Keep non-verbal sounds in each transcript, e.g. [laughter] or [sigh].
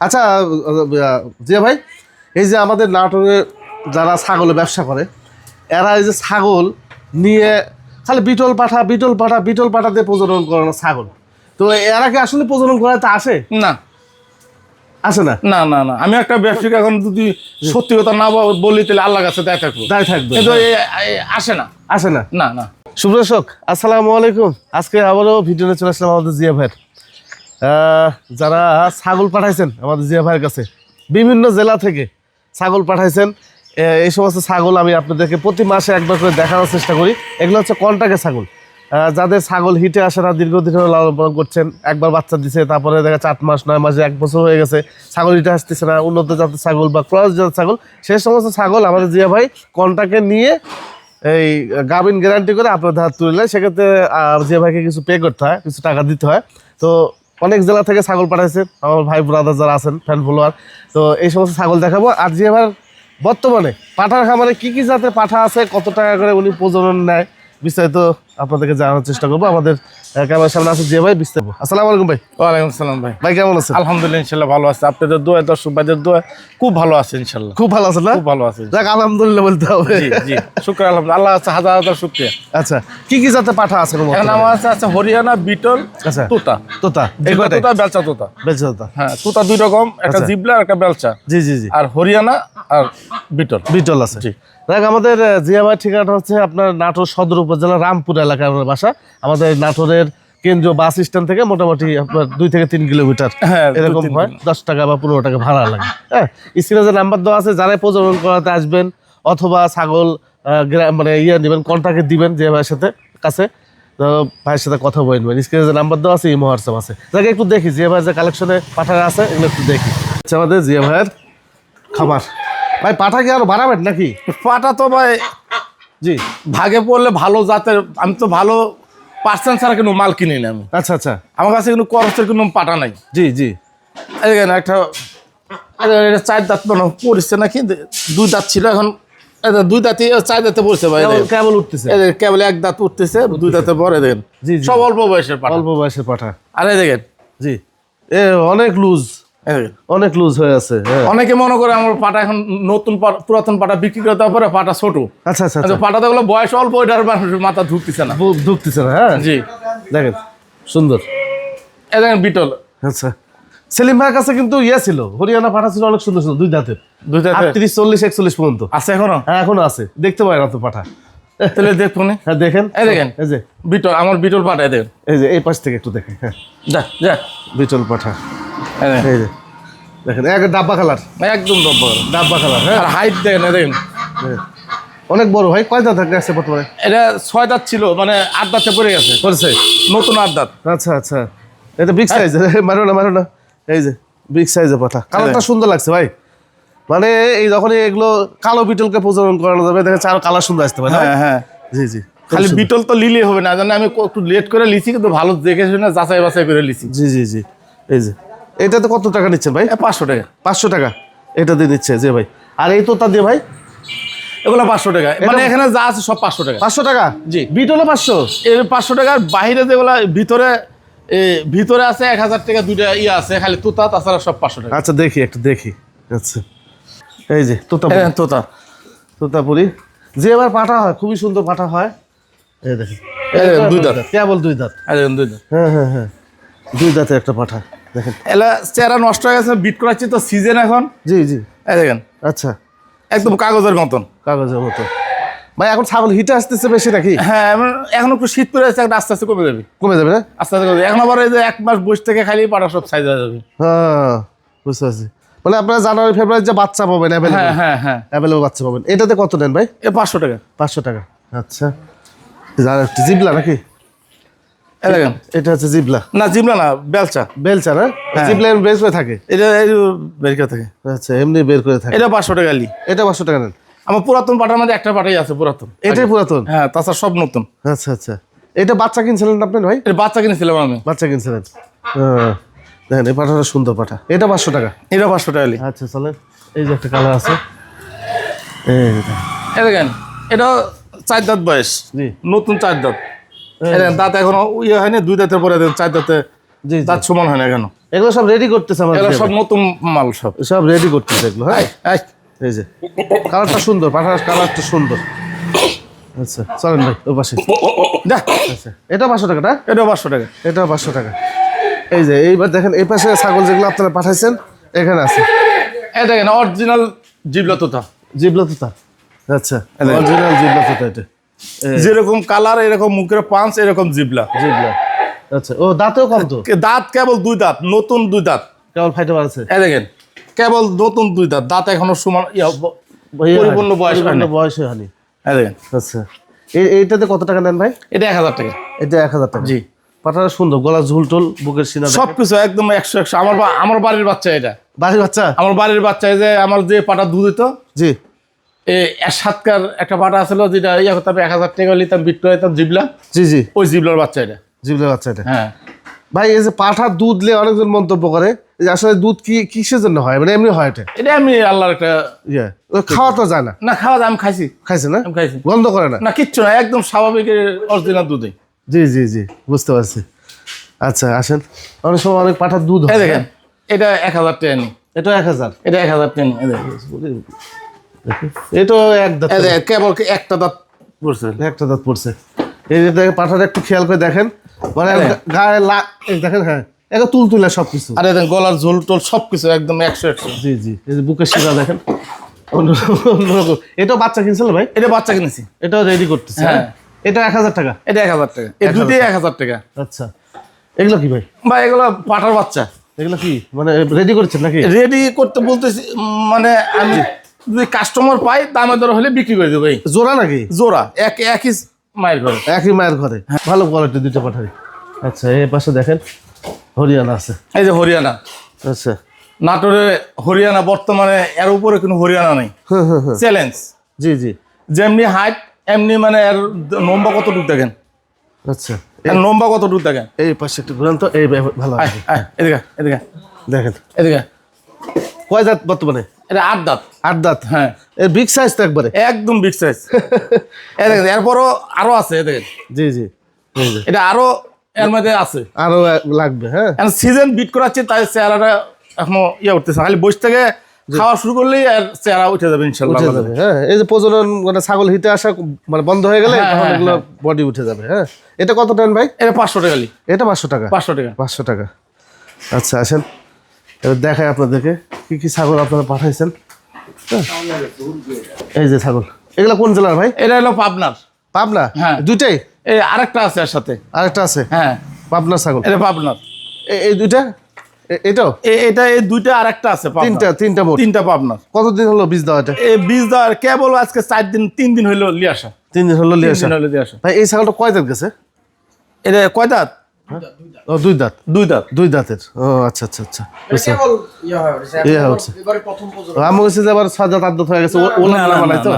আচ্ছা জিয়া ভাই এই যে আমাদের নাটোরে যারা ছাগলের ব্যবসা করে এরা এই যে ছাগল নিয়ে খালি বিটল পাঠা বিটল পাঠা বিটল পাঠা দিয়ে প্রজনন করে না ছাগল। তো এরা কি আসলে প্রজনন করাতে আসে? না। আসে না? না না না। আমি একটা ব্যবসায়িক এখন যদি সত্যি কথা না বলি তাহলে আল্লাহ কাছে দেয় থাকব। তাই থাকবে কিন্তু এ- আসে না। আসে না? না না। সুপ্রদর্শক আসসালামু আলাইকুম। আজকে আবারও ভিডিও চলে আসলাম আমাদের জিয়া ভাইয়ের। যারা ছাগল পাঠাইছেন আমাদের জিয়া ভাইয়ের কাছে বিভিন্ন জেলা থেকে ছাগল পাঠাইছেন। এই সমস্ত ছাগল আমি আপনাদেরকে প্রতি মাসে একবার করে দেখানোর চেষ্টা করি। এগুলো হচ্ছে কন্টাকে ছাগল। যাদের ছাগল হিটে আসে না দীর্ঘদিন লালন পালন করছেন একবার বাচ্চা দিছে তারপরে দেখা আট মাস নয় মাসে এক বছর হয়ে গেছে ছাগল হিটে আসতেছে না উন্নত জাতের ছাগল বা ক্রস জাতের ছাগল সেই সমস্ত ছাগল আমাদের জিয়া ভাই কন্টাকে নিয়ে এই গাভিন গ্যারান্টি করে আপনার ধার তুললে সেক্ষেত্রে আহ, যে ভাইকে কিছু পে করতে হয় কিছু টাকা দিতে হয়। তো অনেক জেলা থেকে ছাগল পাঠাইছে। আমার ভাই ব্রাদার যারা আছেন ফ্যান ফলোয়ার তো এই সমস্ত ছাগল দেখাবো। আর যে এবার বর্তমানে পাঠার খামারে কি কি জাতের পাঠা আছে, কত টাকা করে উনি প্রজনন নেয়, বিস্তারিত আপনাদেরকে জানানোর চেষ্টা করব। আমাদের ক্যামেরার সামনে আছে যে ভাই বিস্তারিত আসসালামু আলাইকুম ভাই। ওয়ালাইকুম সালাম ভাই। ভাই কেমন আছেন? আলহামদুলিল্লাহ ইনশাল্লাহ ভালো আছে। আপনাদের দোয়া দর্শক ভাইদের দোয়া খুব ভালো আছে ইনশাল্লাহ। খুব ভালো আছেন না? খুব ভালো আছে। যাক আলহামদুলিল্লাহ বলতে হবে। জি জি। শুক্র আলহামদুলিল্লাহ। আল্লাহ আছে হাজার হাজার শুক্রিয়া। আচ্ছা কি কি জাতের পাঠা আছে এখন আমার আছে আছে হরিয়ানা বিটল আচ্ছা। তোতা। তোতা। তোতা বেলচা তোতা। বেঁচে তোতা। হ্যাঁ তোতা দুই রকম একটা আচ্ছা। জিবলা আর একটা বেলচা। জি জি জি। আর হরিয়ানা আর বিটল। বিটল আছে। জি। দেখ আমাদের জিয়াবাই ঠিকানাটা হচ্ছে আপনার নাটোর সদর উপজেলা রামপুর এলাকায় আমার বাসা। আমাদের নাটোরের কেন্দ্রীয় বাস স্ট্যান্ড থেকে মোটামুটি আপনার দুই থেকে তিন কিলোমিটার। হ্যাঁ, এরকম হয় দশ টাকা বা পনেরো টাকা ভাড়া লাগে। হ্যাঁ স্ক্রিনে যে নাম্বার দেওয়া আছে যারাই প্রজনন করাতে আসবেন অথবা ছাগল মানে ইয়ে নেবেন কন্ট্যাক্টে দিবেন যে ভাইয়ের সাথে কাছে ভাইয়ের সাথে কথা বলে নেবেন। স্ক্রিনে যে নাম্বার দেওয়া আছে এই হোয়াটসঅ্যাপ আছে। যাকে একটু দেখি জিয়া ভাইয়ের যে কালেকশনে পাঠা আছে এগুলো একটু দেখি। আচ্ছা আমাদের জিয়া ভাইয়ের খাবার ভাই পাঠা কি আরও বাড়াবেন নাকি? পাঠা তো ভাই জি। ভাগে পড়লে ভালো জাতের আমি তো ভালো পার্সেন্ট ছাড়া কোনো মাল কিনি না আমি। আচ্ছা আচ্ছা। আমার কাছে কোনো করসের কোনো পাটা নাই। জি জি। দেখেন একটা এটা চার দাঁত মানে পড়ছে নাকি? দুই দাঁত ছিল এখন দুই দাঁতই চার দাঁতে পড়ছে ভাই কেবল উঠতেছে। কেবল এক দাঁত উঠতেছে দুই দাঁতে পরে দেখেন। জি। সব অল্প বয়সের পাটা। অল্প বয়সের পাঠা আর দেখেন। জি। এ অনেক লুজ অনেক লুজ হয়ে আছে হ্যাঁ। অনেকে মনে করে আমার পাটা এখন নতুন পা- পুরাতন পাটা বিক্রি করে দেওয়ার পরে পাটা ছোট। আচ্ছা আচ্ছা কিন্তু আচ্ছা। পাটাতে গুলো বয়স অল্প ওইটার মাথা ঢুকতেছে না। ঢুকতেছে না হ্যাঁ? জি। দেখেন সুন্দর। এই দেখেন বিটল। আচ্ছা। সেলিম ভাইয়ের কাছে কিন্তু ইয়ে ছিল হরিয়ানা পাঠা ছিল অনেক সুন্দর সুন্দর দুই দাঁতের। দুই দাঁতে আটত্রিশ চল্লিশ একচল্লিশ পর্যন্ত। আছে এখনও? হ্যাঁ এখনও আছে। দেখতে পাই না তো পাঠা তাহলে দেখুন হ্যাঁ দেখেন। এই দেখেন। এই যে। বিটল আমার বিটল পাটা এই দেখেন। এই যে এই পাশ থেকে একটু দেখেন হ্যাঁ। যা যা। বিটল পাঠা এই যে। দেখেন এক ডাব্বা কালার। একদম ডাব্বা কালার। হ্যাঁ? আর হাইট দেখেন এই দেখেন। হ্যাঁ। অনেক বড় ভাই কয় দাঁত আছে বর্তমানে? এটা ছয় দাঁত ছিল মানে আট দাঁতে পড়ে গেছে করেছে। নতুন আট দাঁত। আচ্ছা আচ্ছা। এটা বিগ সাইজ [laughs] মারো না মারো না। এই যে বিগ সাইজের পাঠা কালারটা সুন্দর লাগছে ভাই। মানে এই যখন এগুলো কালো বিটলকে প্রজনন করানো যাবে দেখা যাচ্ছে আরও কালার সুন্দর আসতে পারে হ্যাঁ হ্যাঁ। জি জি। খালি বিটল তো লিলে হবে না জানি আমি একটু লেট করে লিছি কিন্তু ভালো দেখে শুনে যাচাই বাছাই করে লিছি। জি জি জি। এই যে। এটাতে কত টাকা নিচ্ছেন ভাই? পাঁচশো টাকা। পাঁচশো টাকা। এটা দিয়ে দিচ্ছে যে ভাই। আর এই তোতা দিয়ে ভাই? এগুলো পাঁচশো টাকা। মানে এখানে যা আছে সব পাঁচশো টাকা। পাঁচশো টাকা? জি। বিটলে পাঁচশো? এর পাঁচশো টাকার বাইরে যেগুলো ভিতরে ভিতরে আছে এক হাজার টাকা দুইটা ইয়ে আছে খালি তুতা তাছাড়া সব পাঁচশো টাকা। আচ্ছা দেখি একটু দেখি। আচ্ছা। এই যে তোতা হ্যাঁ তোতা। তোতাপুরি যে এবার পাঠা হয় খুবই সুন্দর পাঠা হয়। এই দেখেন। দুই দাঁত। কেবল দুই দাঁত। দুই দাঁত। হ্যাঁ হ্যাঁ হ্যাঁ। দুই দাঁতে একটা পাঠা। এলা চেহারা নষ্ট হয়ে গেছে বিট করাচ্ছি তো সিজন এখন। জি জি। এই দেখেন। আচ্ছা। একদম কাগজের মতন। কাগজের মতো। ভাই এখন ছাগল হিটে আসতেছে বেশি নাকি? হ্যাঁ এখন একটু শীত পড়ে যাচ্ছে আস্তে আস্তে কমে যাবে। কমে যাবে না? আস্তে আস্তে কমে এখন আবার এই যে এক মাস বসে থেকে খালি পাটা সব সাইজ হয়ে যাবে। হ্যাঁ বুঝতে পারছি। মানে আপনারা জানুয়ারি ফেব্রুয়ারি যে বাচ্চা পাবেন হ্যাঁ হ্যাঁ হ্যাঁ। অ্যাভেলেবল বাচ্চা পাবেন। এটাতে কত নেন ভাই? এ পাঁচশো টাকা। পাঁচশো টাকা। আচ্ছা। জিবলা নাকি? এটা হচ্ছে জিবলা। না জিমলা না বেলচা। বেলচা না? হ্যাঁ। জিবলা এমনি বের করে থাকে? এটা বের করে থাকে। আচ্ছা এমনি বের করে থাকে। এটা পাঁচশো টাকা লি এটা পাঁচশো টাকা নেন। আমার পুরাতন পাটার মধ্যে একটা পাটাই আছে পুরাতন। এটাই পুরাতন? হ্যাঁ তাছাড়া সব নতুন। আচ্ছা আচ্ছা। এটা বাচ্চা কিনছিলেন আপনি ভাই? এটা বাচ্চা কিনেছিলাম আমি। বাচ্চা কিনছিলেন। দেখেন এই পাঠাটা সুন্দর পাঠা এটা পাঁচশো টাকা? এটা পাঁচশো টাকা লি আচ্ছা চলেন। এই যে একটা কালার আছে। এই দেখেন। এটা চার দাঁত বয়স। জি। নতুন চার দাঁত। দাঁত এখনও ইয়ে হয়নি দুই দাঁতের পরে চার দাঁতে। দাঁত সমান হয় না এখনও এগুলো সব রেডি করতেছে আমার এগুলো সব নতুন মাল সব। সব রেডি করতেছে এগুলো হ্যাঁ। এই যে। কালারটা সুন্দর পাঠার কালারটা সুন্দর। আচ্ছা চলেন ভাই ওই পাশে। যা। আচ্ছা এটা পাঁচশো টাকা না? এটা পাঁচশো টাকা। এটা পাঁচশো টাকা। এই যে এইবার দেখেন এই পাশে ছাগল যেগুলো আপনারা পাঠাইছেন এখানে আছে। এই দেখেন অরিজিনাল জিবলা তোতা। জিবলা তোতা? আচ্ছা অরিজিনাল জিবলা তোতা এটা। যেরকম কালার এরকম মুখের পাঁচ এরকম জিবলা। জিবলা। আচ্ছা ও দাঁতেও কম তো? দাঁত কেবল দুই দাঁত নতুন দুই দাঁত। কেবল ফাইটে আছে এই দেখেন কেবল নতুন দুই দাঁত দাঁত এখনও সমান পরিপূর্ণ বয়স বয়স হয়নি। এই দেখেন। আচ্ছা এই এইটাতে কত টাকা নেন ভাই? এটা এক হাজার টাকা। এটা এক হাজার টাকা। জি। পাটাটা সুন্দর গলা ঝুল টুল বুকের সিনা সব কিছু একদম একশো একশো। আমার আমার বাড়ির বাচ্চা এটা। বাড়ির বাচ্চা? আমার বাড়ির বাচ্চা এই যে আমার যে পাটা দুধ দিত জি। সাতকার একটা পাটা আছিল যেটা ইয়া করতাম এক হাজার টাকা নিতাম বিক্রি হইতাম জিবলা। জি জি। ওই জিবলার বাচ্চা এটা। জিবলের বাচ্চা এটা। হ্যাঁ। ভাই এই যে পাঠার দুধ নিয়ে অনেকজন মন্তব্য করে যে আসলে দুধ কি কিসের জন্য হয়? মানে এমনি হয় এটা? এটা আমি আল্লাহর একটা ইয়ে। খাওয়া তো যায় না? না খাওয়া দাওয়া আমি খাইছি। খাইছে না? আমি খাইছি। গন্ধ করে না? না কিচ্ছু না একদম স্বাভাবিক অরিজিনাল দুধই। জি জি জি বুঝতে পারছি। আচ্ছা আসেন। অনেক সময় অনেক পাঠার দুধ হয়। দেখেন এটা এক হাজার টাকা এটা এক হাজার। এটা এক হাজার টাকা এক দাঁত কেবল একটা দাঁত পড়ছে? একটা দাঁত পড়ছে। এই যে দেখেন পাঠাটা একটু খেয়াল করে দেখেন। মানে। গায়ে লা এই দেখেন হ্যাঁ। এটা তুল তুলে সব কিছু আর দেখেন গলার ঝোল টোল সব কিছু একদম একশো একশো। জি জি। এই যে বুকের শিরা দেখেন। অন্যরকম। এটাও বাচ্চা কিনছিল ভাই? এটা বাচ্চা কিনেছি। এটাও রেডি করতেছে হ্যাঁ। হ্যাঁ। এটা এক হাজার টাকা? এটা এক হাজার টাকা। এই দুটোই এক হাজার টাকা। আচ্ছা। এগুলো কি ভাই? বা এগুলো পাঠার বাচ্চা। এগুলো কি? মানে রেডি করছেন নাকি? রেডি করতে বলতেছি মানে আমি যদি কাস্টমার পাই দামে দর হলে বিক্রি করে দেবো জোড়া নাকি? জোড়া এক একই মায়ের ঘরে। একই মায়ের ঘরে? ভালো কোয়ালিটি দুটো পাঠাই। আচ্ছা এই পাশে দেখেন হরিয়ানা আছে। এই যে হরিয়ানা। আচ্ছা। নাটোরে হরিয়ানা বর্তমানে এর উপরে কোনো হরিয়ানা নেই। হুম হুম হুম চ্যালেঞ্জ জি জি। যেমনি হাইট এমনি মানে এর নম্বা কতটুক দেখেন? আচ্ছা। এর নম্বা কতটুক দেখেন? এই পাশে একটু ঘুরান তো এই ভালো এদিকে এদিকে। দেখেন। এদিকে। কয় দাঁত বর্তমানে? এটা আট দাঁত। আট দাঁত হ্যাঁ। এর বিগ সাইজ তো একবারে। একদম বিগ সাইজ [laughs] দেখেন এরপরও আরও আছে দেখেন। জি জি এটা আরও এর মধ্যে আছে। আরও লাগবে হ্যাঁ। সিজন বিট করাচ্ছে তাই চেহারাটা এখনও ইয়ে উঠতেছে খালি বসে থেকে খাওয়া শুরু করলেই আর চেহারা উঠে যাবে ইনশাল্লাহ উঠে যাবে হ্যাঁ। এই যে প্রজনন মানে ছাগল হিটে আসা মানে বন্ধ হয়ে গেলে হ্যাঁ, তখন হ্যাঁ, এগুলো বডি উঠে যাবে হ্যাঁ। এটা কত টান ভাই? এটা পাঁচশো টাকা এটা পাঁচশো টাকা? পাঁচশো টাকা। পাঁচশো টাকা। আচ্ছা আসেন। এবার দেখাই আপনাদেরকে। কি কি ছাগল আপনারা পাঠাইছেন? হ্যাঁ। এই যে ছাগল। এগুলো কোন জেলার ভাই? এটা হলো পাবনার। পাবনা? হ্যাঁ। দুইটাই? এই আরেকটা আছে এর সাথে। আরেকটা আছে? হ্যাঁ। পাবনার ছাগল। এটা পাবনার। এই দুইটা? এটাও? এটা এই দুইটা আরেকটা আছে তিনটা তিনটা মোট। তিনটা পাবনার। কতদিন হলো বীজ দেওয়া এটা? এই বীজ দেওয়ার কেবল আজকে চার দিন তিন দিন হইল লিয়ে আসা। তিন দিন হলো লিয়ে আসা। ভাই এই ছাগলটা কয় দাঁত গেছে? এটা কয় দাঁত? ও দুই দাঁত দুই দাঁত দুই দাঁতের। ও আচ্ছা আচ্ছা আচ্ছা ইয়ে হয়ে আমার কাছে আবার দাঁত আট দাঁত গেছে ওলা বানাই তো।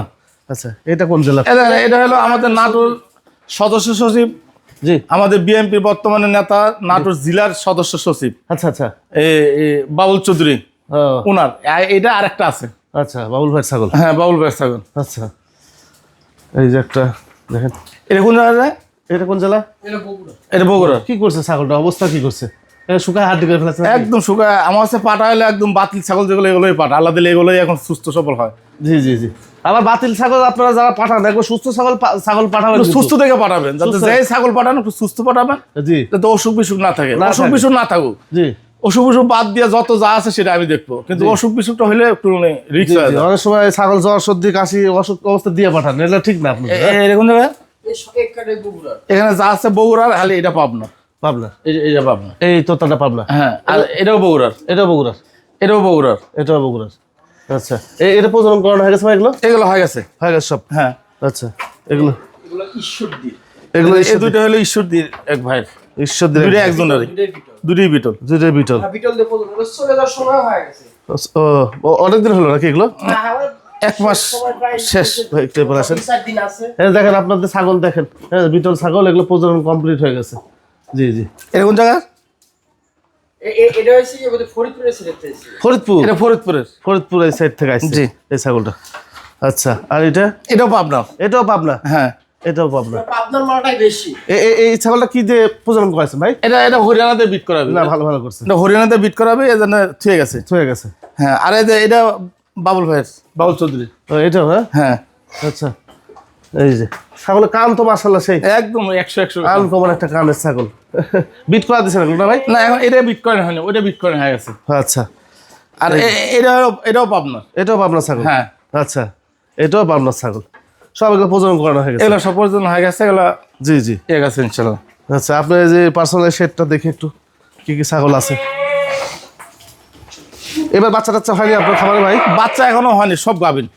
আচ্ছা এটা কোন জেলা? এটা হলো আমাদের নাটোর সদস্য সচিব। জি। আমাদের বিএনপি বর্তমানে নেতা নাটোর জেলার সদস্য সচিব। আচ্ছা আচ্ছা। বাবুল চৌধুরী ওনার এটা আরেকটা আছে। আচ্ছা বাবুল ভাই ছাগল। হ্যাঁ বাবুল ভাই ছাগল। আচ্ছা। এই যে একটা দেখেন। এটা কোন জায়গায়? এটা কোন জেলা? এটা বগুড়া। কি করছে ছাগলটা? অবস্থা কি করছে? শুকায় হাড্ডি করে ফেলেছে একদম শুকায়। আমার কাছে পাটা হলে একদম বাতিল ছাগল যেগুলো এগুলোই পাটা। আল্লাহ দিলে এগুলোই এখন সুস্থ সবল হয়। জি জি জি। আবার বাতিল ছাগল আপনারা যারা পাঠান একবার সুস্থ ছাগল ছাগল পাঠাবেন একটু সুস্থ থেকে পাঠাবেন। যাতে সুস্থ। ছাগল পাঠান একটু সুস্থ পাঠাবেন। জি। যাতে অসুখ বিসুখ না থাকে। অসুখ বিসুখ না থাকুক। জি। অসুখ বিসুখ বাদ দিয়ে যত যা আছে সেটা আমি দেখব। কিন্তু অসুখ বিসুখটা হলে একটু রিক্স হয়ে যায়। অনেক সময় ছাগল জ্বর সর্দি কাশি অসুখ অবস্থা দিয়ে পাঠান। এটা ঠিক না আপনি এ- এরকম জায়গায় এখানে যা আছে বগুড়ার খালি এটা পাবনা। পাবনা? এই- এইটা পাবনা। এই তোতাটা পাবনা? হ্যাঁ আর এটাও বগুড়ার এটাও বগুড়ার এটাও বগুড়ার। এটাও বগুড়ার। আচ্ছা। এই এটা প্রজনন করানো হয়ে গেছে ভাই এগুলো? এগুলো হয়ে গেছে। হয়ে গেছে সব। হ্যাঁ। আচ্ছা এগুলো? এগুলো। এগুলো এই দুটো হলো ঈশ্বরদীর এক ভাইয়ের। দুইটাই বিটল। দুটোই বিটল। বিটল। দিয়ে চলে যাওয়ার সময় হয়ে গেছে। ও ও, অনেকদিন হলো নাকি এগুলো? না, আমার এক মাস শেষ আসেন। আছে। এই দেখেন আপনাদের ছাগল দেখেন। হ্যাঁ বিটল ছাগল এগুলো প্রজনন কমপ্লিট হয়ে গেছে। জি জি। এরকম জায়গা? এটা ফরিদপুরে? ফরিদপুরের। ফরিদপুর এই সাইড থেকে আসছে জি। এই ছাগলটা। আচ্ছা আর এটা? এটাও পাবনা। এটাও পাবনা? হ্যাঁ। এটাও পাবনা। মালটাই বেশি। এই ছাগলটা কি দিয়ে প্রজনন ভাই? এটা এটা হরিয়ানাতে বিট করাবে না ভালো ভালো করছে। এটা হরিয়ানাতে বিট করাবে এই জন্য ঠিক আছে হয়ে গেছে। হ্যাঁ আর এই যে এটা বাবুল ভাইয়ের। বাবুল চৌধুরী। এটা এটাও হ্যাঁ? হ্যাঁ। আচ্ছা এই যে। ছাগলের কান তো মাসাল্লাহ সেই। একদম একশো একশো। কান কমন একটা কানের ছাগল। বিট করা দিছে না ভাই? না এখন এটা বিট করেন হয়নি ওটা বিট করেন হয়ে গেছে। আচ্ছা। আর এ- এ- এটা এটাও পাবনা। এটাও পাবনা ছাগল? হ্যাঁ। আচ্ছা এটাও পাবনা ছাগল। সব এগুলো প্রজনন করানো হয়ে গেছে। এগুলো সব পর্যন্ত হয়ে গেছে এগুলো জি জি। গেছে ইনশাল্লাহ আচ্ছা আপনার এই যে পার্সোনাল শেডটা দেখে একটু কি কি ছাগল আছে? এবার বাচ্চা টাচ্চা হয়নি আপনার খাবারে ভাই? বাচ্চা এখনও হয়নি সব গাবিন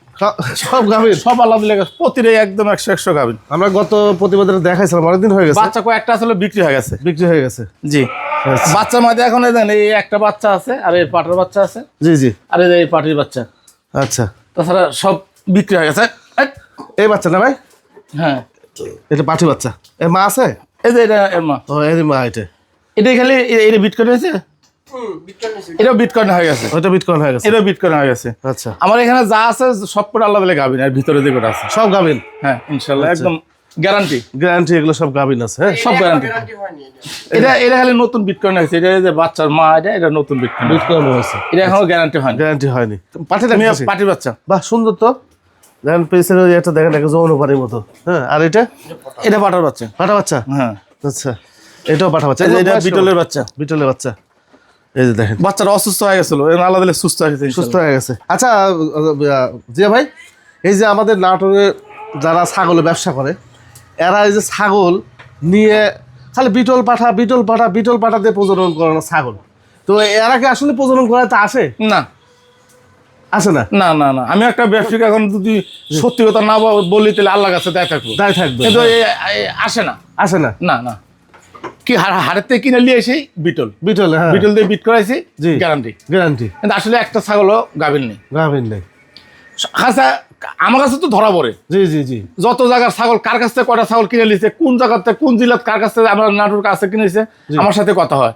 সব গাভীর সব আলাদা লেগে প্রতিটাই একদম একশো একশো গাবিন আমরা গত প্রতিবেদনে দেখাইছিলাম অনেকদিন হয়ে গেছে। বাচ্চা কয়েকটা আসলে বিক্রি হয়ে গেছে। বিক্রি হয়ে গেছে। জি। আচ্ছা। বাচ্চার মধ্যে এখন এই একটা বাচ্চা আছে আর এই পাটার বাচ্চা আছে। জি জি। আর এই পাটির বাচ্চা। আচ্ছা। তাছাড়া সব বিক্রি হয়ে গেছে। এই, বাচ্চা না ভাই? হ্যাঁ। এটা পাঠি বাচ্চা। এর মা আছে? এই যে এটা এর মা। ও এর মা এটা। এটাই খালি এটা বিট করে হয়েছে? বিটকয়েন করানো হয়ে গেছে। ওইটা বিটকয়েন হয়ে গেছে। এটাও বিট হয়ে গেছে। আচ্ছা। আমার এখানে যা আছে সব করে আল্লাহ বলে গাবিন আর ভিতরে যে কটা আছে। সব গাভিন হ্যাঁ ইনশাল্লাহ একদম গ্যারান্টি গ্যারান্টি এগুলো সব গাভিন আছে হ্যাঁ? সব গ্যারান্টি গ্যারান্টি এটা। এটা এটা খালি নতুন বিট হয়েছে এটা যে বাচ্চার মা এটা এটা নতুন বিট বিটকয়েন হয়েছে। এটা এখনও গ্যারান্টি হয়নি। গ্যারান্টি হয়নি? বাচ্চা বাহ সুন্দর তো। দেখেন পেছনে ওই একটা দেখেন একটা যৌনপাড়ির মতো। হ্যাঁ আর এটা? এটা পাটার বাচ্চা। পাঠা বাচ্চা? হ্যাঁ। আচ্ছা এটাও পাঠা বাচ্চা। এটা বিটলের বাচ্চা। বিটলের বাচ্চা। এই যে দেখেন। বাচ্চাটা অসুস্থ হয়ে গেছিল আল্লাহ দিলে সুস্থ হয়ে গেছে সুস্থ হয়ে গেছে। আচ্ছা জিয়া ভাই এই যে আমাদের নাটোরে যারা ছাগলের ব্যবসা করে এরা এই যে ছাগল নিয়ে খালি বিটল পাঠা বিটল পাঠা বিটল পাঠা দিয়ে প্রজনন করানো ছাগল। তো এরা কি আসলে প্রজনন করাতে আসে? না। আসে না? না না না। আমি একটা ব্যবসায়িক এখন যদি সত্যি কথা না ব- বলি তাহলে আল্লাহ কাছে দায় থাকব। তাই থাকবে। কিন্তু আসে না। আসে না? না না। কি হাড়- কিনে নিয়ে এসেই বিটল। বিটল হ্যাঁ। বিটল দিয়ে বিট করাইছি জি। গ্যারান্টি গ্যারান্টি কিন্তু আসলে একটা ছাগলও গাভীর নেই। গাভিন নেই। খাসা আমার কাছে তো ধরা পড়ে। জি জি জি। যত জায়গার ছাগল কার কাছ থেকে কটা ছাগল কিনে নিয়েছে কোন কোন জেলার কার কাছ থেকে আমরা নাটুর কাছে কিনেছে আমার সাথে কথা হয়।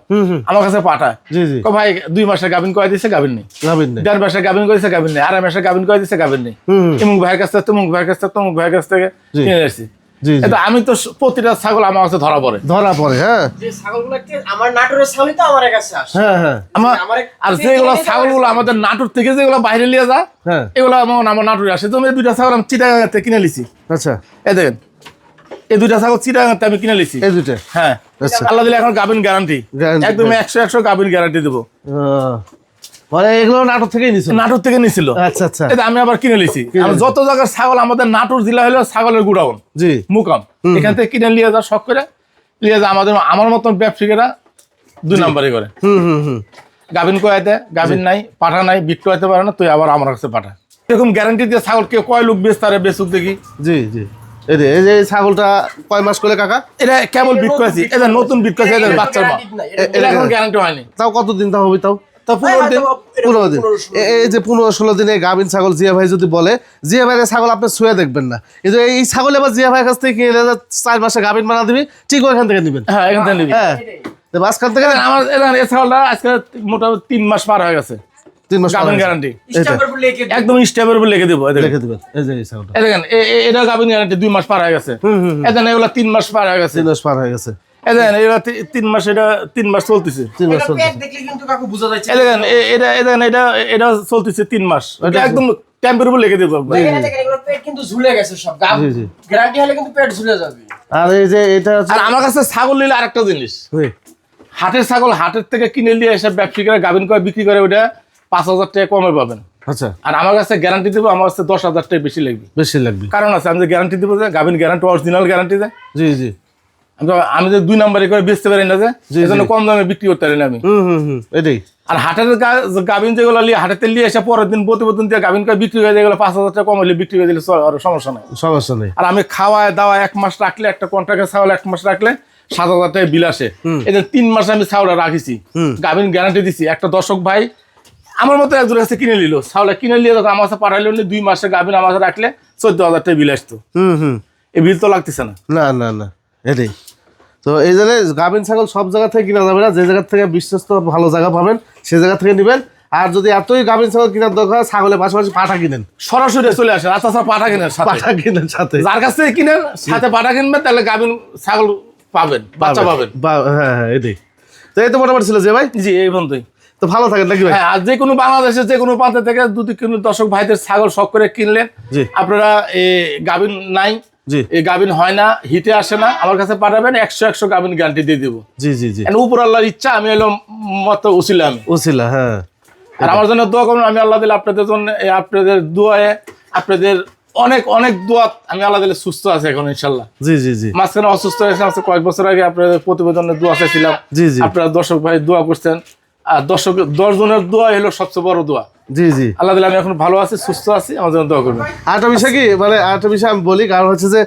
আমার কাছে পাঠায়। জি জি। ভাই দুই মাসে গাভিন করে দিছে গাভিন নেই। গাভিন নেই। দেড় মাসে গাভিন করেছে গাভিন নেই। আড়াই মাসে গাভিন করে দিছে গাভিন নেই। এমুক ভাইয়ের কাছ থেকে তমুক ভাইয়ের কাছ থেকে তমুক ভাইয়ের কাছ থেকে কিনে এসেছি আমি তো প্রতিটা ছাগল আমার কাছে ধরা পড়ে। ধরা পড়ে হ্যাঁ। যে আমার নাটোরের ছাগলই তো আমার কাছে আসে। হ্যাঁ হ্যাঁ। আমার আর যেগুলো ছাগলগুলো আমাদের নাটুর থেকে যেগুলো বাইরে নিয়ে যায় হ্যাঁ। এগুলো আমার আমার নাটুরে আসে। তুমি এই দুইটা ছাগল আমি চিটাগাঙের থেকে কিনে লিছি আচ্ছা। এ দেখেন এই দুইটা ছাগল চিটাগাঙের আমি কিনে লিছি এই দুটো হ্যাঁ। আচ্ছা। আল্লাহ দিলে এখন গাভিন গ্যারান্টি একদম একশো একশো গাভিন গ্যারান্টি দেবো। মানে এগুলো নাটক থেকেই নিছো? নাটুর থেকে নিছিল। আচ্ছা আচ্ছা। এটা আমি আবার কিনে লিছি যত জায়গার ছাগল আমাদের নাটুর জেলা হলো ছাগলের গুড়াউন জি। মুকাম। এখান থেকে কিনে নিয়ে যা শখ করে নিয়ে যা আমাদের আমার মতন ব্যবসায়ীরা দুই নাম্বারই করে। হুম হুম হুম। গাভিন কয়াতে গাভিন নাই পাঠা নাই পারে না তুই আবার আমার কাছে পাঠা। এরকম গ্যারান্টি দিয়ে ছাগল কে কয় লোক তারে বেচুক দেখি। জি জি। এই যে এই যে ছাগলটা কয় মাস করে কাকা? এটা কেবল বিট করেছি? এটা নতুন বিট করেছে এদের বাচ্চার মা। এটা এখন গ্যারান্টি হয়নি। তাও কতদিন তাও হবে তাও? তো পনেরো দিন পনেরো দিন। এই যে পনেরো ষোলো দিনে গাভিন ছাগল জিয়া ভাই যদি বলে জিয়া ভাইয়ের ছাগল আপনি শুয়ে দেখবেন না। কিন্তু এই ছাগল এবার জিয়া ভাইয়ের কাছ থেকে কিনে চার মাসে গাভিন বানা দিবি ঠিক ওইখান থেকে নিবেন। হ্যাঁ এখান থেকে হ্যাঁ। মাঝখান থেকে আমার এই ছাগলটা আজকে মোটামুটি তিন মাস পার হয়ে গেছে। তিন মাস গাভিন গ্যারান্টি। একদম স্টেপের উপর লিখে দেবো এদের রেখে এই যে এই ছাগলটা। দেখেন এ- এ- এটা গাভিন গ্যারান্টি দুই মাস পার হয়ে গেছে। হুম হুম এগুলো তিন মাস পার হয়ে গেছে। তিন মাস পার হয়ে গেছে। দেখেন তিন মাস এটা তিন মাস চলতেছে। তিন মাস এটা চলছে পেট দেখলে কিন্তু কাকু বোঝা যাচ্ছে এই দেখেন এটা দেখেন এটা এটা চলতেছে তিন মাস। এটা একদম টেম্পের উপর লিখে দেবো একবার। এখানে দেখেন এগুলো পেট কিন্তু ঝুলে গেছে সব। গাব জি, জি। গ্যারান্টি হলে কিন্তু পেট ঝুলে যাবে। আর এই যে এটা আর আমার কাছে ছাগল নিলে আরেকটা জিনিস। হাটের ছাগল হাটের থেকে কিনে নিয়ে এসে ব্যবসায়ীরা গাভিন করে বিক্রি করে ওটা পাঁচ হাজার টাকা কমে পাবেন। আচ্ছা। আর আমার কাছে গ্যারান্টি দেবো আমার কাছে দশ হাজার টাকা বেশি লাগবে। বেশি লাগবে। কারণ আছে আমি যে গ্যারান্টি দেবো যে গাভিন গ্যারান্টি অরিজিনাল গ্যারান্টি দেয়। জি জি। আমি তো- যে দুই নাম্বারে করে বেচতে পারি না যে জি, এই জন্য কম দামে বিক্রি করতে পারি না আমি। এটাই আর হাটের গাভিন যেগুলো নিয়ে হাটেতে নিয়ে এসে পরের দিন প্রতিবেদন দিয়ে গাভিন করে বিক্রি হয়ে যায় এগুলো পাঁচ হাজার টাকা কম হলে বিক্রি হয়ে দিলে আর সমস্যা নাই। সমস্যা নেই। আর আমি খাওয়ায় দাওয়া এক মাস রাখলে একটা কন্ট্রাক্টের ছাগল এক মাস রাখলে সাত হাজার টাকা বিল আসে। এদের তিন মাস আমি ছাগলটা রাখিছি। গাভিন গ্যারান্টি দিছি। একটা দর্শক ভাই আমার মতো একজনের কাছে কিনে নিল। ছাগলটা কিনে নিয়ে আমার কাছে পাঠাইলো দুই মাসে গাভিন আমার রাখলে চোদ্দ হাজার টাকা বিল আসতো। হুম হুম। এই বিল তো লাগতেছে না। না না না। এটাই তো এই জন্য গাভিন ছাগল সব জায়গা থেকে কিনা যাবে না। যে জায়গা থেকে বিশ্বস্ত ভালো জায়গা পাবেন সে জায়গা থেকে নেবেন। আর যদি এতই গাভীর ছাগল কেনার দরকার ছাগলের পাশাপাশি পাঠা কিনেন। সরাসরি চলে আসেন। আর তাছাড়া পাঠা কিনেন পাঠা কিনেন সাথে। যার কাছ থেকে কিনেন সাথে পাঠা কিনবেন তাহলে গাভিন ছাগল পাবেন বাচ্চা পাবেন। হ্যাঁ হ্যাঁ এটাই তো এই তো মোটামুটি ছিল যে ভাই? জি এই পর্যন্তই। তো ভালো থাকেন নাকি ভাই? হ্যাঁ আর যে কোনো বাংলাদেশের যে কোনো প্রান্ত থেকে দুটি কিলো দর্শক ভাইদের ছাগল শখ করে কিনলেন। আপনারা এই গাভিন নাই জি। এই গাভিন হয় না হিটে আসে না। আমার কাছে পাঠাবেন একশো একশো গাভিন গ্যারান্টি দিয়ে দিব। জি জি জি। উপর আল্লাহর ইচ্ছা আমি এলো মত উচিলে আমি। উসিলা হ্যাঁ। আর আমার জন্য দোয়া করুন আমি আল্লাহ দিলে আপনাদের জন্য আপনাদের দোয়ায় আপনাদের অনেক অনেক দোয়া আমি আল্লাহ দিলে সুস্থ আছে এখন ইনশাল্লাহ। জি জি জি। মাঝখানে অসুস্থ হয়েছে আজকে কয়েক বছর আগে আপনাদের প্রতিবেদনে দোয়া চাইছিলাম। জি, জি। আপনারা দর্শক ভাই দোয়া করছেন। আর দর্শক দশ জনের দোয়া হলো সবচেয়ে বড় দোয়া। জি জি। আল্লাহ আমি এখন ভালো আছি সুস্থ আছি আমার জন্য দোয়া করবেন। আরেকটা বিষয় কি? মানে আরেকটা বিষয় আমি বলি কারণ হচ্ছে যে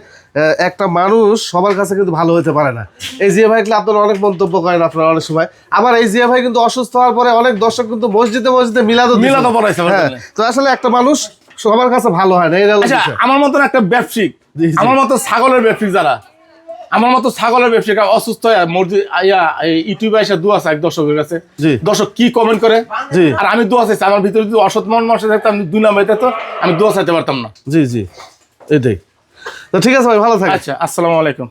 একটা মানুষ সবার কাছে কিন্তু ভালো হতে পারে না। এই জিয়া ভাইকে আপনারা অনেক মন্তব্য করেন আপনারা অনেক সময়। আবার এই জিয়া ভাই কিন্তু অসুস্থ হওয়ার পরে অনেক দর্শক কিন্তু মসজিদে মসজিদে মিলাদও দিছে। মিলাদও পড়াইছে তো আসলে একটা মানুষ সবার কাছে ভালো হয় না আচ্ছা আমার মতন একটা ব্যবসায়িক জি। আমার মতো ছাগলের ব্যবসায়িক যারা আমার মতো ছাগলের ব্যবসায়ী অসুস্থ ইউটিউবে এসে দোয়া চাই দর্শকের কাছে। দর্শক কি কমেন্ট করে? জি। আর আমি দোয়া চাইছি আমার ভিতরে যদি অসৎ মন মশা থাকতাম দুই নাম তো আমি দোয়া চাইতে পারতাম না। জি জি। এটাই। তো ঠিক আছে ভাই ভালো থাকে আচ্ছা আসসালামু আলাইকুম।